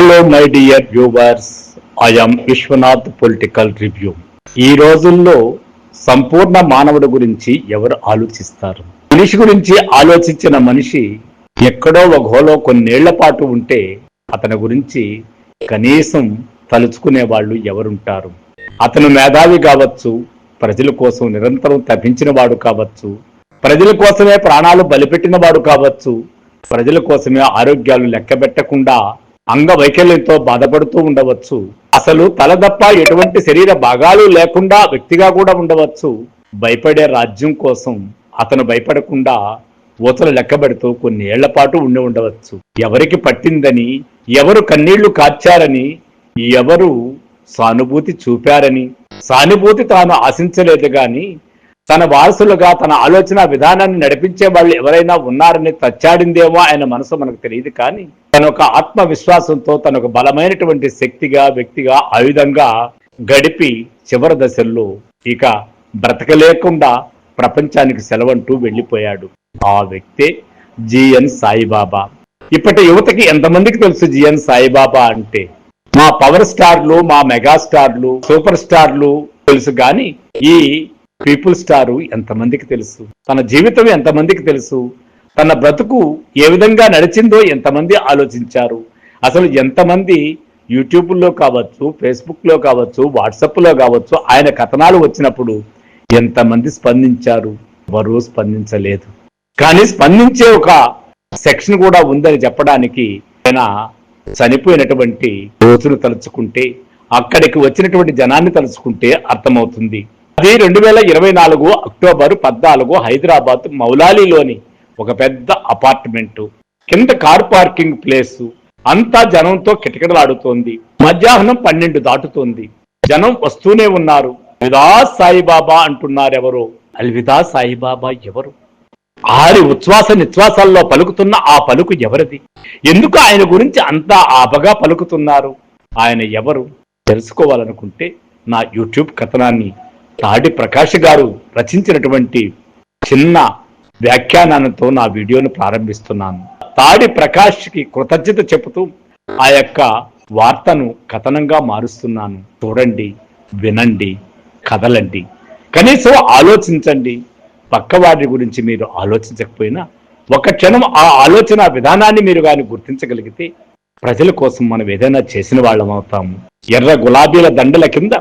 Hello my dear viewers I am Vishwanath political review ఈ రోజుల్లో సంపూర్ణ మానవుడి గురించి ఎవరు ఆలోచిస్తారు? మనిషి గురించి ఆలోచించిన మనిషి ఎక్కడో ఒక హోలో కొన్నేళ్ళ పాటు ఉంటే అతని గురించి కనీసం తలుచుకునే వాళ్ళు ఎవరుంటారు? అతను మేధావి కావచ్చు ప్రజల కోసం నిరంతరం తప్పించిన వాడు కావచ్చు ప్రజల కోసమే ప్రాణాలు బలిపెట్టిన వాడు కావచ్చు ప్రజల కోసమే ఆరోగ్యాలు లెక్కబెట్టకుండా అంగవైకల్యంతో బాధపడుతూ ఉండవచ్చు. అసలు తలదప్ప ఎటువంటి శరీర భాగాలు లేకుండా వ్యక్తిగా కూడా ఉండవచ్చు. భయపడే రాజ్యం కోసం అతను భయపడకుండా ఊతలు లెక్కబెడుతూ కొన్ని ఏళ్ళ పాటు ఉండి ఉండవచ్చు. ఎవరికి పట్టిందని ఎవరు కన్నీళ్ళు కార్చారని ఎవరు సానుభూతి చూపారని. సానుభూతి తాను ఆశించలేదు గాని తన వారసులుగా తన ఆలోచన విధానాన్ని నడిపించే వాళ్ళు ఎవరైనా ఉన్నారని తచ్చాడిందేమో ఆయన మనసు మనకు తెలియదు కానీ తన ఒక ఆత్మవిశ్వాసంతో తన ఒక బలమైనటువంటి శక్తిగా వ్యక్తిగా ఆయుధంగా గడిపి చివరి దశల్లో ఇక బ్రతకలేకుండా ప్రపంచానికి సెలవంటూ వెళ్ళిపోయాడు. ఆ వ్యక్తే జిఎన్ సాయిబాబా. ఇప్పటి యువతకి ఎంతమందికి తెలుసు జిఎన్ సాయిబాబా అంటే? మా పవర్ స్టార్లు మా మెగా స్టార్లు సూపర్ స్టార్లు తెలుసు కానీ ఈ పీపుల్ స్టారు ఎంతమందికి తెలుసు? తన జీవితం ఎంతమందికి తెలుసు? తన బ్రతుకు ఏ విధంగా నడిచిందో ఎంతమంది ఆలోచించారు? అసలు ఎంతమంది యూట్యూబ్లో కావచ్చు ఫేస్బుక్లో కావచ్చు వాట్సాప్లో కావచ్చు ఆయన కథనాలు వచ్చినప్పుడు ఎంతమంది స్పందించారు? ఎవరూ స్పందించలేదు. కానీ స్పందించే ఒక సెక్షన్ కూడా ఉందని చెప్పడానికి ఆయన చనిపోయినటువంటి రోజును తలుచుకుంటే అక్కడికి వచ్చినటువంటి జనాన్ని తలుచుకుంటే అర్థమవుతుంది. అది రెండు వేల ఇరవై నాలుగు అక్టోబర్ పద్నాలుగు హైదరాబాద్ మౌలాలీలోని ఒక పెద్ద అపార్ట్మెంటు. కింద కార్ పార్కింగ్ ప్లేస్. అంతా జనంతో కిటకిటలాడుతోంది. మధ్యాహ్నం పన్నెండు దాటుతోంది. జనం వస్తూనే ఉన్నారు. విదా సాయిబాబా అంటున్నారు ఎవరు అల్విదా సాయిబాబా ఎవరు? ఆరి ఉచ్ఛ్వాస నిశ్వాసాల్లో పలుకుతున్న ఆ పలుకు ఎవరిది? ఎందుకు ఆయన గురించి అంతా ఆపగా పలుకుతున్నారు? ఆయన ఎవరు? తెలుసుకోవాలనుకుంటే నా యూట్యూబ్ కథనాన్ని తాడి ప్రకాష్ గారు రచించినటువంటి చిన్న వ్యాఖ్యానాలతో నా వీడియోను ప్రారంభిస్తున్నాను. తాడి ప్రకాష్కి కృతజ్ఞత చెబుతూ ఆ యొక్క వార్తను కథనంగా మారుస్తున్నాను. చూడండి వినండి కదలండి. కనీసం ఆలోచించండి. పక్కవాడి గురించి మీరు ఆలోచించకపోయినా ఒక క్షణం ఆ ఆలోచన విధానాన్ని మీరు కానీ గుర్తించగలిగితే ప్రజల కోసం మనం ఏదైనా చేసిన వాళ్ళం అవుతాము ఎర్ర గులాబీల దండల కింద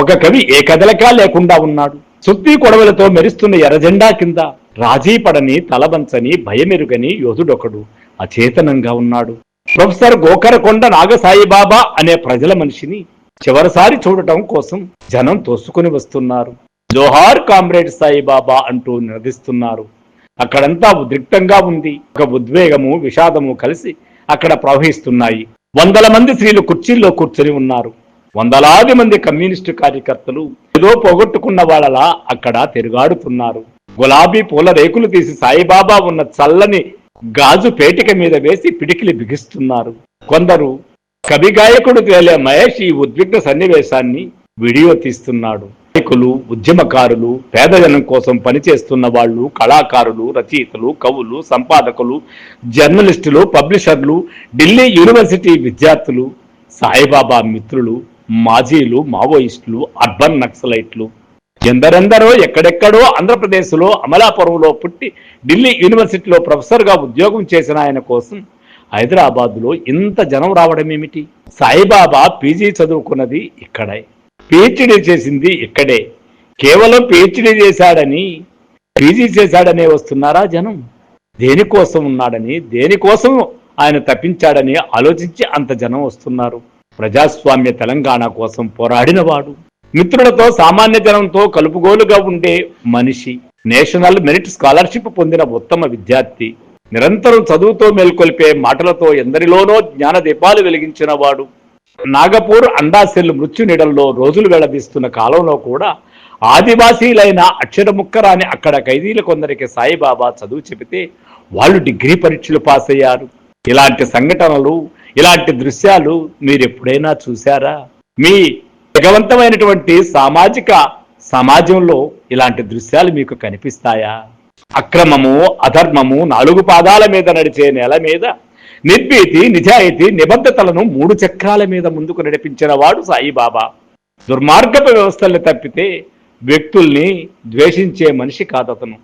ఒక కవి ఏ కదలకా లేకుండా ఉన్నాడు. సుత్తి కొడవలతో మెరుస్తున్న ఎర్రజెండా కింద రాజీ పడని తలబంచని భయమెరుగని యోధుడొకడు అచేతనంగా ఉన్నాడు. ప్రొఫెసర్ గోకరకొండ నాగసాయిబాబా అనే ప్రజల మనిషిని చివరిసారి చూడటం కోసం జనం తోసుకుని వస్తున్నారు. జోహార్ కామ్రేడ్ సాయిబాబా అంటూ నిలదీస్తున్నారు అక్కడంతా ఉద్రిక్తంగా ఉంది. ఒక ఉద్వేగము విషాదము కలిసి అక్కడ ప్రవహిస్తున్నాయి. వందల మంది స్త్రీలు కుర్చీల్లో కూర్చొని ఉన్నారు. వందలాది మంది కమ్యూనిస్టు కార్యకర్తలు ఏదో పోగొట్టుకున్న వాళ్ళలా అక్కడ తిరుగాడుతున్నారు. గులాబీ పూల రేకులు తీసి సాయిబాబా ఉన్న చల్లని గాజు పేటిక మీద వేసి పిడికిలి బిగిస్తున్నారు. కొందరు కవి గాయకుడు తేలే మహేష్ ఈ ఉద్విగ్న సన్నివేశాన్ని వీడియో తీస్తున్నాడు. నాయకులు ఉద్యమకారులు పేదజనం కోసం పనిచేస్తున్న వాళ్ళు కళాకారులు రచయితలు కవులు సంపాదకులు జర్నలిస్టులు పబ్లిషర్లు ఢిల్లీ యూనివర్సిటీ విద్యార్థులు సాయిబాబా మిత్రులు మాజీలు మావోయిస్టులు అర్బన్ నక్సలైట్లు. ఎందరెందరో ఎక్కడెక్కడో ఆంధ్రప్రదేశ్లో అమలాపురంలో పుట్టి ఢిల్లీ యూనివర్సిటీలో ప్రొఫెసర్గా ఉద్యోగం చేసిన ఆయన కోసం హైదరాబాద్లో ఇంత జనం రావడం ఏమిటి? సాయిబాబా పీజీ చదువుకున్నది ఇక్కడే. పిహెచ్డీ చేసింది ఇక్కడే. కేవలం పిహెచ్డీ చేశాడని పీజీ చేశాడనే వస్తున్నారా జనం? దేనికోసం ఉన్నాడని దేనికోసం ఆయన తప్పించాడని ఆలోచించి అంత జనం వస్తున్నారు? ప్రజాస్వామ్య తెలంగాణ కోసం పోరాడినవాడు. మిత్రులతో సామాన్య జనంతో కలుపుగోలుగా ఉండే మనిషి. నేషనల్ మెరిట్ స్కాలర్షిప్ పొందిన ఉత్తమ విద్యార్థి. నిరంతరం చదువుతో మేల్కొల్పే మాటలతో ఎందరిలోనో జ్ఞాన దీపాలు వెలిగించిన వాడు నాగపూర్ అండాసెల్ మృత్యు నీడల్లో రోజులు వెళ్ళదీస్తున్న కాలంలో కూడా ఆదివాసీలైన అక్షర ముక్కరాని అక్కడ ఖైదీల కొందరికి సాయిబాబా చదువు చెబితే వాళ్ళు డిగ్రీ పరీక్షలు పాస్ అయ్యారు ఇలాంటి సంఘటనలు ఇలాంటి దృశ్యాలు మీరు ఎప్పుడైనా చూశారా? మీ వేగవంతమైనటువంటి సామాజిక సమాజంలో ఇలాంటి దృశ్యాలు మీకు కనిపిస్తాయా? అక్రమము అధర్మము నాలుగు పాదాల మీద నడిచే నేల మీద నిర్భీతి నిజాయితీ నిబద్ధతలను మూడు చక్రాల మీద ముందుకు నడిపించిన వాడు సాయిబాబా. దుర్మార్గపు వ్యవస్థల్ని తప్పితే వ్యక్తుల్ని ద్వేషించే మనిషి కాదతను.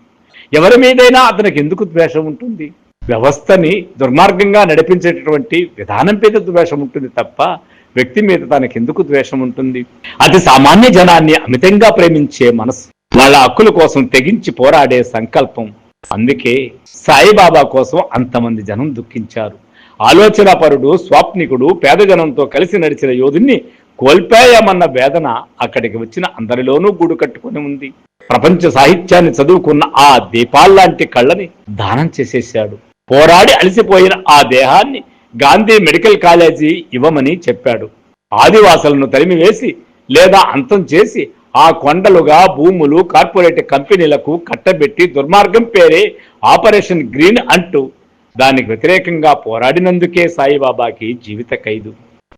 ఎవరి మీదైనా అతనికి ఎందుకు ద్వేషం ఉంటుంది? వ్యవస్థని దుర్మార్గంగా నడిపించేటటువంటి విధానం మీద ద్వేషం ఉంటుంది తప్ప వ్యక్తి మీద తనకి ఎందుకు ద్వేషం ఉంటుంది? అది సామాన్య జనాన్ని అమితంగా ప్రేమించే మనసు. వాళ్ళ హక్కుల కోసం తెగించి పోరాడే సంకల్పం. అందుకే సాయిబాబా కోసం అంతమంది జనం దుఃఖించారు. ఆలోచనాపరుడు స్వాప్నికుడు పేద జనంతో కలిసి నడిచిన యోధుణ్ణి కోల్పోయామన్న వేదన అక్కడికి వచ్చిన అందరిలోనూ గూడు కట్టుకుని ఉంది. ప్రపంచ సాహిత్యాన్ని చదువుకున్న ఆ దీపాల్లాంటి కళ్ళని దానం చేసేశాడు. పోరాడి అలసిపోయిన ఆ దేహాన్ని గాంధీ మెడికల్ కాలేజీ ఇవ్వమని చెప్పాడు. ఆదివాసులను తరిమివేసి లేదా అంతం చేసి ఆ కొండలుగా భూములు కార్పొరేట్ కంపెనీలకు కట్టబెట్టి దుర్మార్గం పేరే ఆపరేషన్ గ్రీన్ అంటూ దానికి వ్యతిరేకంగా పోరాడినందుకే సాయిబాబాకి జీవిత ఖైదు.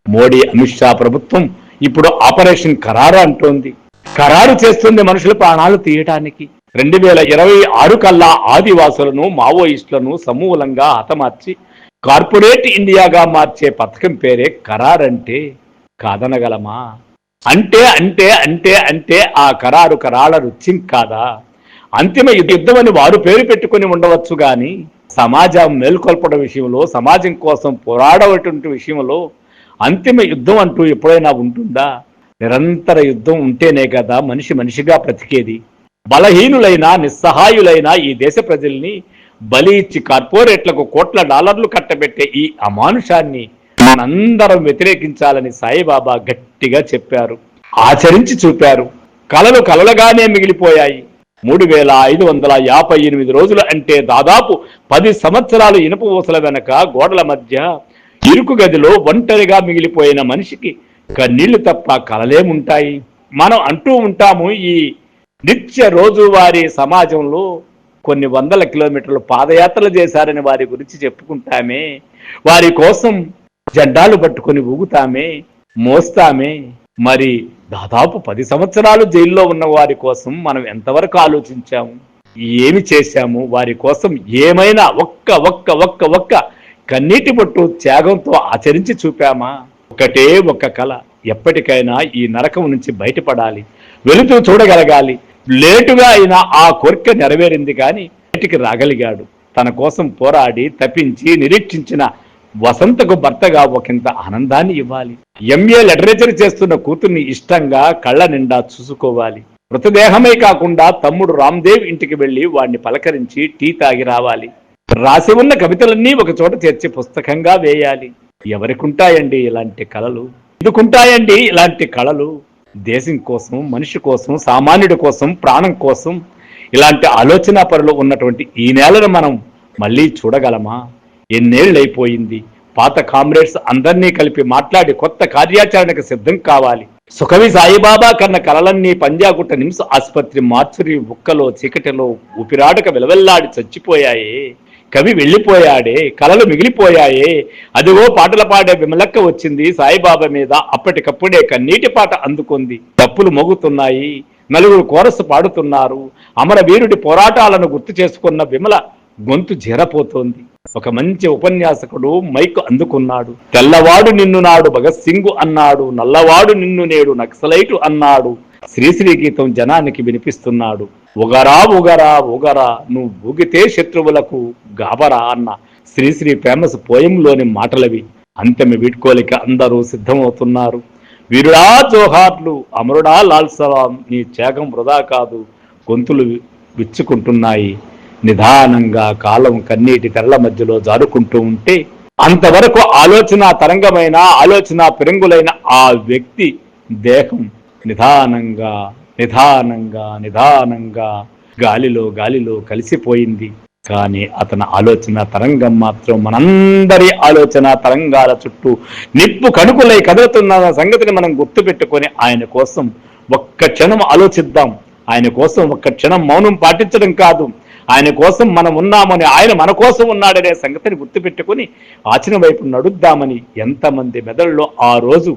మోడీ అమిత్ షా ప్రభుత్వం ఇప్పుడు ఆపరేషన్ ఖరారు అంటోంది. ఖరారు చేస్తుంది మనుషుల ప్రాణాలు తీయటానికి. రెండు వేల ఇరవై ఆరు కల్లా ఆదివాసులను మావోయిస్టులను సమూలంగా హతమార్చి కార్పొరేట్ ఇండియాగా మార్చే పథకం పేరే ఖరారంటే కాదనగలమా? అంటే అంటే అంటే అంటే ఆ ఖరారు ఖరాల రుచిం కాదా? అంతిమ యుద్ధం అని వారు పేరు పెట్టుకుని ఉండవచ్చు గాని సమాజం మేల్కొల్పడం విషయంలో సమాజం కోసం పోరాడేటువంటి విషయంలో అంతిమ యుద్ధం అంటూ ఎప్పుడైనా ఉంటుందా? నిరంతర యుద్ధం ఉంటేనే కదా మనిషి మనిషిగా బ్రతికేది. బలహీనులైన నిస్సహాయులైన ఈ దేశ ప్రజల్ని బలి ఇచ్చి కార్పొరేట్లకు కోట్ల డాలర్లు కట్టబెట్టే ఈ అమానుషాన్ని మనందరం వ్యతిరేకించాలని సాయిబాబా గట్టిగా చెప్పారు ఆచరించి చూపారు. కలలు కలలుగానే మిగిలిపోయాయి. మూడు వేల ఐదు వందల యాభై ఎనిమిది రోజులు అంటే దాదాపు పది సంవత్సరాలు ఇనుప ఊసల వెనక గోడల మధ్య ఇరుకు గదిలో ఒంటరిగా మిగిలిపోయిన మనిషికి కన్నీళ్ళు తప్ప కలలేముంటాయి. మనం అంటూ ఉంటాము ఈ నిత్య రోజువారీ సమాజంలో కొన్ని వందల కిలోమీటర్లు పాదయాత్రలు చేశారని వారి గురించి చెప్పుకుంటామే. వారి కోసం జెండాలు పట్టుకొని ఊగుతామే మోస్తామే. మరి దాదాపు పది సంవత్సరాలు జైల్లో ఉన్న వారి కోసం మనం ఎంతవరకు ఆలోచించాము? ఏమి చేశాము? వారి కోసం ఏమైనా ఒక్క ఒక్క ఒక్క ఒక్క కన్నీటి పట్టు త్యాగంతో ఆచరించి చూపామా? ఒకటే ఒక్క కళ ఎప్పటికైనా ఈ నరకం నుంచి బయటపడాలి. వెలుతూ చూడగలగాలి. లేటుగా అయినా ఆ కోరిక నెరవేరింది కానీ బయటికి రాగలిగాడు. తన కోసం పోరాడి తప్పించి నిరీక్షించిన వసంతకు భర్తగా ఒకంత ఆనందాన్ని ఇవ్వాలి. ఎంఏ లిటరేచర్ చేస్తున్న కూతుర్ని ఇష్టంగా కళ్ళ నిండా చూసుకోవాలి. మృతదేహమే కాకుండా తమ్ముడు రామ్దేవ్ ఇంటికి వెళ్ళి వాడిని పలకరించి టీ తాగి రావాలి. రాసి ఉన్న కవితలన్నీ ఒక చోట చేర్చి పుస్తకంగా వేయాలి. ఎవరికుంటాయండి ఇలాంటి కళలు? ఎందుకుంటాయండి ఇలాంటి కళలు? దేశం కోసం మనిషి కోసం సామాన్యుడి కోసం ప్రాణం కోసం ఇలాంటి ఆలోచన పరులు ఉన్నటువంటి ఈ నేలను మనం మళ్ళీ చూడగలమా? ఎన్నేళ్ళైపోయింది పాత కామ్రేడ్స్ అందరినీ కలిపి మాట్లాడి కొత్త కార్యాచరణకు సిద్ధం కావాలి. సుఖవి సాయిబాబా కన్న కలలన్నీ పంజాగుట్ట నిమ్స్ ఆసుపత్రి మార్చురి బుక్కలో చీకటిలో ఊపిరాడక వెలవెల్లాడి చచ్చిపోయాయే. కవి వెళ్ళిపోయాడే కలలు మిగిలిపోయాయే. అదిగో పాటలు పాడే విమలక్క వచ్చింది సాయిబాబా మీద. అప్పటికప్పుడే కన్నీటి పాట అందుకుంది. తప్పులు మోగుతున్నాయి నలుగురు కోరసు పాడుతున్నారు. అమరవీరుడి పోరాటాలను గుర్తు చేసుకున్న విమల గొంతు జీరపోతోంది. ఒక మంచి ఉపన్యాసకుడు మైక్ అందుకున్నాడు. తెల్లవాడు నిన్ను నాడు భగత్ సింగ్ అన్నాడు. నల్లవాడు నిన్ను నేడు నక్సలైటు అన్నాడు. శ్రీశ్రీ గీతం జనానికి వినిపిస్తున్నాడు. ఉగరా ఉగరా ఉగరా నువ్వు ఊగితే శత్రువులకు గాబరా అన్న శ్రీశ్రీ ఫేమస్ పోయంలోని మాటలవి. అంతమి వీడ్కోలిక అందరూ సిద్ధమవుతున్నారు. వీరుడా జోహార్లు అమరుడా లాల్ సలాం నీ త్యాగం వృధా కాదు గొంతులు విచ్చుకుంటున్నాయి. నిదానంగా కాలం కన్నీటి తెరల మధ్యలో జారుకుంటూ ఉంటే అంతవరకు ఆలోచన తరంగమైన ఆలోచన పెరంగులైన ఆ వ్యక్తి దేహం నిదానంగా నిదానంగా నిదానంగా గాలిలో గాలిలో కలిసిపోయింది. కానీ అతని ఆలోచన తరంగం మాత్రం మనందరి ఆలోచన తరంగాల చుట్టూ నిప్పు కణుకులై కదులుతున్న సంగతిని మనం గుర్తుపెట్టుకొని ఆయన కోసం ఒక్క క్షణం ఆలోచిద్దాం. ఆయన కోసం ఒక్క క్షణం మౌనం పాటించడం కాదు. ఆయన కోసం మనం ఉన్నామని ఆయన మన కోసం ఉన్నాడనే సంగతిని గుర్తుపెట్టుకుని ఆచరణ వైపు నడుద్దామని ఎంతమంది మెదడులో ఆ రోజు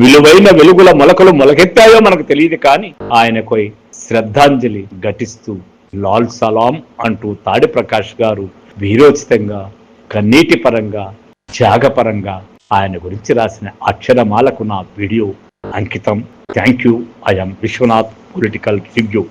విలువైన వెలుగుల మొలకలు మొలకెత్తాయో మనకు తెలియదు కానీ ఆయనకు శ్రద్ధాంజలి ఘటిస్తూ లాల్ సలాం అంటూ తాడి ప్రకాష్ గారు వీరోచితంగా కన్నీటి పరంగా త్యాగపరంగా ఆయన గురించి రాసిన అక్షరమాలకు నా వీడియో అంకితం. Thank you. I am Vishwanath political review.